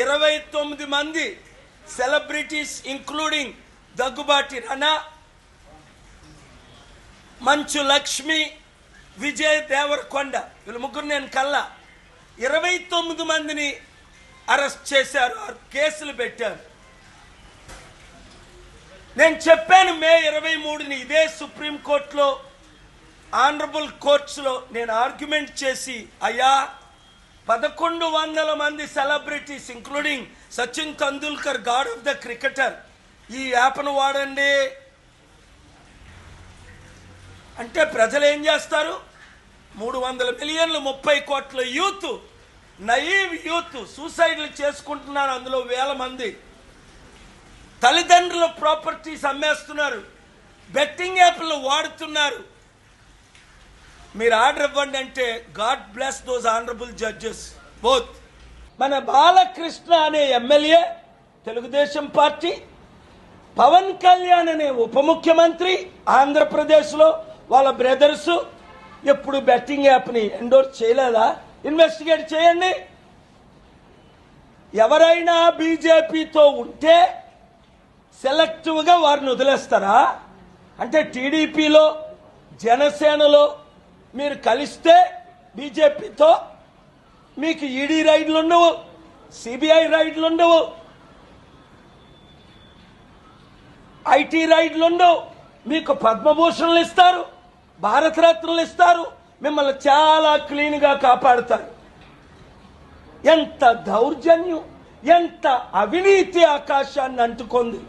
ఇరవై తొమ్మిది మంది సెలబ్రిటీస్ ఇంక్లూడింగ్ దగ్గుబాటి రనా మంచు లక్ష్మి విజయ్ దేవరకొండ. వీళ్ళ ముగ్గురు నేను కల్లా. ఇరవై తొమ్మిది మందిని అరెస్ట్ చేశారు కేసులు పెట్టారు. నేను చెప్పాను మే ఇరవై మూడుని ఇదే సుప్రీంకోర్టులో ఆనరబుల్ కోర్ట్స్లో నేను ఆర్గ్యుమెంట్ చేసి అయ్యా పదకొండు వందల మంది celebrities including Sachin Tendulkar god of the cricketer. ఈ యాప్ను వాడండి. అంటే ప్రజలు ఏం చేస్తారు? మూడు వందల మిలియన్లు ముప్పై కోట్ల యూత్ నయీవ్ యూత్ సూసైడ్లు చేసుకుంటున్నారు. అందులో వేల మంది తల్లిదండ్రుల ప్రాపర్టీస్ అమ్మేస్తున్నారు. బెట్టింగ్ యాప్లు వాడుతున్నారు. మీరు ఆర్డర్ ఇవ్వండి అంటే god bless those honourable judges both మన బాలకృష్ణ అనే ఎమ్మెల్యే తెలుగుదేశం పార్టీ పవన్ కళ్యాణ్ అనే ఉప ముఖ్యమంత్రి ఆంధ్రప్రదేశ్లో వాళ్ళ బ్రదర్స్ ఎప్పుడు బెట్టింగ్ యాప్ని ఎండోర్స్ చేయలేదా? ఇన్వెస్టిగేట్ చేయండి. ఎవరైనా బీజేపీతో ఉంటే సెలెక్టివ్గా వారిని వదిలేస్తారా? అంటే టీడీపీలో జనసేనలో మీరు కలిస్తే బీజేపీతో మీకు ఈడీ రైడ్లు ఉండవు సిబిఐ రైడ్లు ఉండవు ఐటీ రైడ్లు ఉండవు. మీకు పద్మభూషణలు ఇస్తారు భారతరత్నలు ఇస్తారు మిమ్మల్ని చాలా క్లీన్గా కాపాడుతారు. ఎంత దౌర్జన్యం ఎంత అవినీతి ఆకాశాన్ని అంటుకుంది.